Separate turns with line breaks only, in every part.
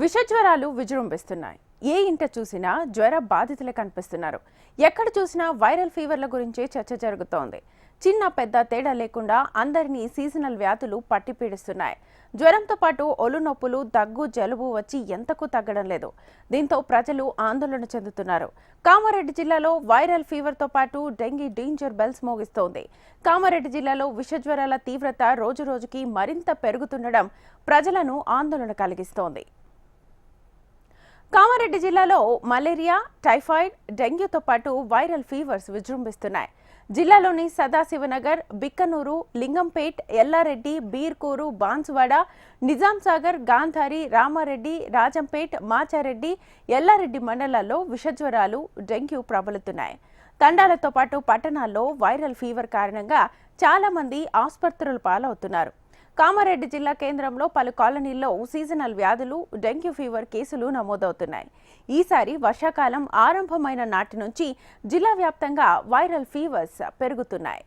విషజ్వరాలు విజృంభిస్తున్నాయి. ఏ ఇంట చూసినా జ్వర బాధితులే కనిపిస్తున్నారు. ఎక్కడ చూసినా వైరల్ ఫీవర్ల గురించే చర్చ జరుగుతోంది. చిన్న పెద్ద తేడా లేకుండా అందరినీ సీజనల్ వ్యాధులు పట్టి పీడిస్తున్నాయి. జ్వరంతో పాటు ఒళ్ళు నొప్పులు దగ్గు జలుబు వచ్చి ఎంతకు తగ్గడం లేదు. దీంతో ప్రజలు ఆందోళన చెందుతున్నారు. కామారెడ్డి జిల్లాలో వైరల్ ఫీవర్తో పాటు డెంగీ డేంజర్ బెల్స్ మోగిస్తోంది. కామారెడ్డి జిల్లాలో విషజ్వరాల తీవ్రత రోజురోజుకి మరింత పెరుగుతుండడం ప్రజలను ఆందోళన కలిగిస్తోంది. కామారెడ్డి జిల్లాలో మలేరియా టైఫాయిడ్ డెంగ్యూతో పాటు వైరల్ ఫీవర్స్ విజృంభిస్తున్నాయి. జిల్లాలోని సదాశివనగర్ బిక్కనూరు లింగంపేట్ ఎల్లారెడ్డి బీర్కూరు బాన్సువాడ నిజాం సాగర్ గాంధారి రామారెడ్డి రాజంపేట్ మాచారెడ్డి ఎల్లారెడ్డి మండలాల్లో విషజ్వరాలు డెంగ్యూ ప్రబలుతున్నాయి. తండాలతో పాటు పట్టణాల్లో వైరల్ ఫీవర్ కారణంగా చాలామంది ఆసుపత్రుల పాలవుతున్నారు. కామారెడ్డి జిల్లా కేంద్రంలో పలు కాలనీల్లో సీజనల్ వ్యాధులు డెంగ్యూ ఫీవర్ కేసులు నమోదవుతున్నాయి. ఈసారి వర్షాకాలం ఆరంభమైన నాటి నుంచి జిల్లా వ్యాప్తంగా వైరల్ ఫీవర్స్ పెరుగుతున్నాయి.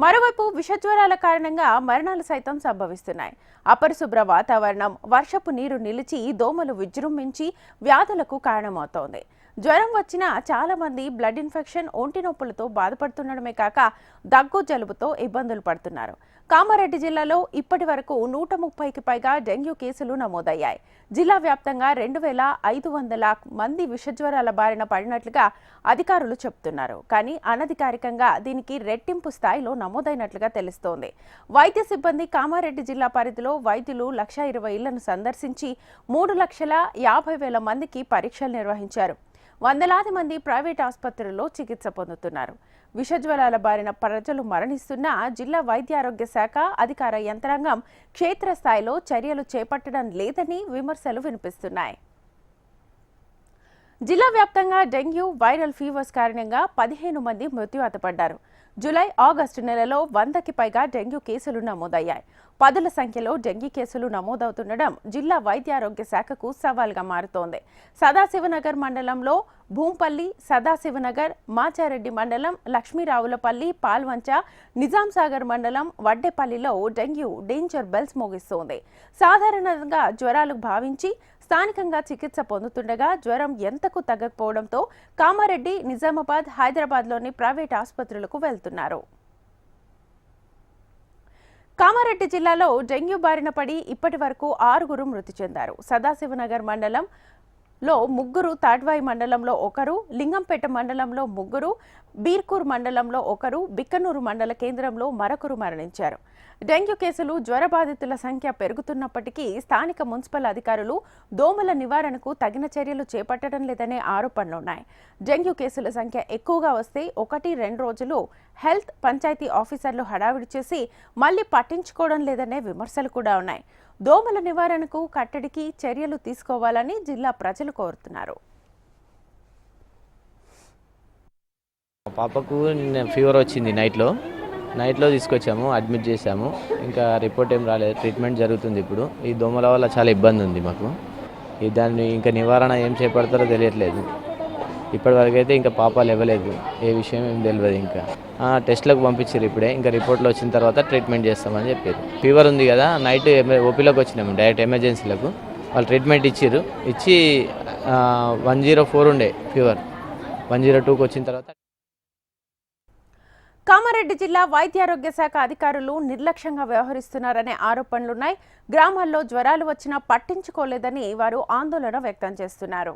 మరోవైపు విషజ్వరాల కారణంగా మరణాలు సైతం సంభవిస్తున్నాయి. అపరిశుభ్ర వాతావరణం వర్షపు నీరు నిలిచి దోమలు విజృంభించి వ్యాధులకు కారణమవుతోంది. జ్వరం వచ్చినా చాలా మంది బ్లడ్ ఇన్ఫెక్షన్ ఒంటి నొప్పులతో బాధపడుతుండడమే కాక దగ్గు జలుబుతో ఇబ్బందులు పడుతున్నారు. కామారెడ్డి జిల్లాలో ఇప్పటి వరకు నూట ముప్పైకి పైగా డెంగ్యూ కేసులు నమోదయ్యాయి. జిల్లా వ్యాప్తంగా రెండు వేల ఐదు వందల మంది విషజ్వరాల బారిన పడినట్లుగా అధికారులు చెబుతున్నారు కానీ అనధికారికంగా దీనికి రెట్టింపు స్థాయిలో నమోదైనట్లుగా తెలుస్తోంది. వైద్య సిబ్బంది కామారెడ్డి జిల్లా పరిధిలో వైద్యులు లక్ష ఇరవై ఇళ్ళను సందర్శించి మూడు లక్షల యాభై వేల మందికి పరీక్షలు నిర్వహించారు. వందలాది మంది ప్రైవేట్ ఆసుపత్రుల్లో చికిత్స పొందుతున్నారు. విషజ్వరాల బారిన ప్రజలు మరణిస్తున్నా జిల్లా వైద్య ఆరోగ్య శాఖ అధికార యంత్రాంగం క్షేత్రస్థాయిలో చర్యలు చేపట్టడం లేదని విమర్శలు వినిపిస్తున్నాయి. జిల్లా వ్యాప్తంగా డెంగ్యూ వైరల్ ఫీవర్స్ కారణంగా పదిహేను మంది మృత్యువాత పడ్డారు. జూలై ఆగస్టు నెలలో వందకి పైగా డెంగ్యూ కేసులు నమోదయ్యాయి. పదుల సంఖ్యలో డెంగీ కేసులు నమోదవుతుండడం జిల్లా వైద్యారోగ్య శాఖకు సవాల్గా మారుతోంది. సదాశివనగర్ మండలంలో భూంపల్లి సదాశివనగర్ మాచారెడ్డి మండలం లక్ష్మీరావులపల్లి పాల్వంచ నిజాంసాగర్ మండలం వడ్డేపల్లిలో డెంగ్యూ డేంజర్ బెల్స్ మోగిస్తోంది. సాధారణంగా జ్వరాలు భావించి స్థానికంగా చికిత్స పొందుతుండగా జ్వరం ఎంతకు తగ్గకపోవడంతో కామారెడ్డి నిజామాబాద్ హైదరాబాద్లోని ప్రైవేట్ ఆసుపత్రులకు వెళ్తున్నారు. కామారెడ్డి జిల్లాలో డెంగ్యూ బారిన పడి ఇప్పటి వరకు ఆరుగురు మృతి చెందారు. సదాశివనగర్ మండలం లో ముగ్గురు తాడ్వాయి మండలంలో ఒకరు లింగంపేట మండలంలో ముగ్గురు బీర్కూర్ మండలంలో ఒకరు బిక్కనూరు మండల కేంద్రంలో మరొకరు మరణించారు. డెంగ్యూ కేసులు జ్వర బాధితుల సంఖ్య పెరుగుతున్నప్పటికీ స్థానిక మున్సిపల్ అధికారులు దోమల నివారణకు తగిన చర్యలు చేపట్టడం లేదనే ఆరోపణలున్నాయి. డెంగ్యూ కేసుల సంఖ్య ఎక్కువగా వస్తే ఒకటి రెండు రోజులు హెల్త్ పంచాయతీ ఆఫీసర్లు హడావిడి చేసి మళ్ళీ పట్టించుకోవడం లేదనే విమర్శలు కూడా ఉన్నాయి. దోమల నివారణకు కట్టడికి చర్యలు తీసుకోవాలని జిల్లా ప్రజలు కోరుతున్నారు.
పాపకు ఫీవర్ వచ్చింది నైట్లో. నైట్లో తీసుకొచ్చాము అడ్మిట్ చేశాము. ఇంకా రిపోర్ట్ ఏం రాలేదు. ట్రీట్మెంట్ జరుగుతుంది ఇప్పుడు. ఈ దోమల వల్ల చాలా ఇబ్బంది ఉంది మాకు. ఈ దాన్ని ఇంకా నివారణ ఏం చేపడతారో తెలియట్లేదు. ఇప్పటివరకు అయితే ఇంకా పాపాలు ఇవ్వలేదు ఏ విషయం ఏం తెలియదు ఇంకా. టెస్ట్లకు పంపించారు ఇప్పుడే. ఇంకా రిపోర్ట్లు వచ్చిన తర్వాత ట్రీట్మెంట్ చేస్తామని చెప్పారు ఫీవర్ ఉంది కదా నైట్ ఓపీలోకి వచ్చినాము డైరెక్ట్ ఎమర్జెన్సీలకు. వాళ్ళు ట్రీట్మెంట్ ఇచ్చిర్రు. ఇచ్చి వన్ జీరో ఫోర్ ఉండే ఫీవర్. వన్ జీరో టూకి వచ్చిన తర్వాత
కామారెడ్డి జిల్లా వైద్యారోగ్య శాఖ అధికారులు నిర్లక్ష్యంగా వ్యవహరిస్తున్నారనే ఆరోపణలున్నాయి. గ్రామాల్లో జ్వరాలు వచ్చినా పట్టించుకోలేదని వారు ఆందోళన వ్యక్తం చేస్తున్నారు.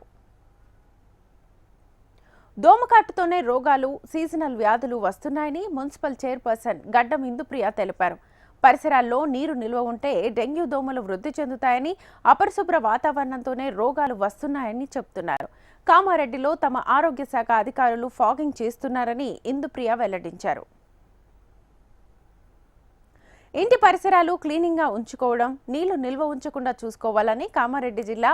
దోమకాటుతోనే రోగాలు సీజనల్ వ్యాధులు వస్తున్నాయని మున్సిపల్ చైర్పర్సన్ గడ్డం ఇందుప్రియ తెలిపారు. పరిసరాల్లో నీరు నిల్వ ఉంటే డెంగ్యూ దోమలు వృద్ధి చెందుతాయని అపరిశుభ్ర వాతావరణంతోనే రోగాలు వస్తున్నాయని చెప్తున్నారు. కామారెడ్డిలో తమ ఆరోగ్య శాఖ అధికారులు ఫాగింగ్ చేస్తున్నారని ఇందుప్రియ వెల్లడించారు. ఇంటి పరిసరాలు క్లీనింగ్గా ఉంచుకోవడం నీళ్ళు నిల్వ ఉంచకుండా చూసుకోవాలని కామారెడ్డి జిల్లా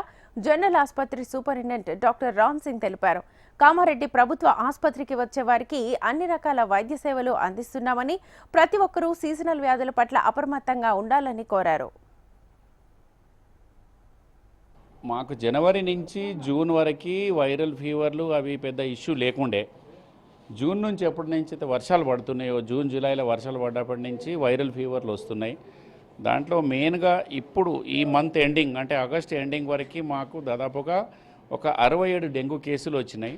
జనరల్ ఆసుపత్రి సూపరింటెండెంట్ డాక్టర్ రామ్ సింగ్ తెలిపారు. కామారెడ్డి ప్రభుత్వ ఆసుపత్రికి వచ్చే వారికి అన్ని రకాల వైద్య సేవలు అందిస్తున్నామని ప్రతి ఒక్కరూ సీజనల్ వ్యాధుల పట్ల అప్రమత్తంగా ఉండాలని కోరారు.
మాకు జనవరి నుంచి జూన్ వరకు వైరల్ ఫీవర్లు అవి పెద్ద ఇష్యూ లేకుండే. జూన్ నుంచి ఎప్పటి నుంచి అయితే వర్షాలు పడుతున్నాయో జూన్ జూలైలో వర్షాలు పడ్డప్పటి నుంచి వైరల్ ఫీవర్లు వస్తున్నాయి. దాంట్లో మెయిన్గా ఇప్పుడు ఈ మంత్ ఎండింగ్ అంటే ఆగస్ట్ ఎండింగ్ వరకు మాకు దాదాపుగా ఒక అరవై ఏడు డెంగ్యూ కేసులు వచ్చినాయి.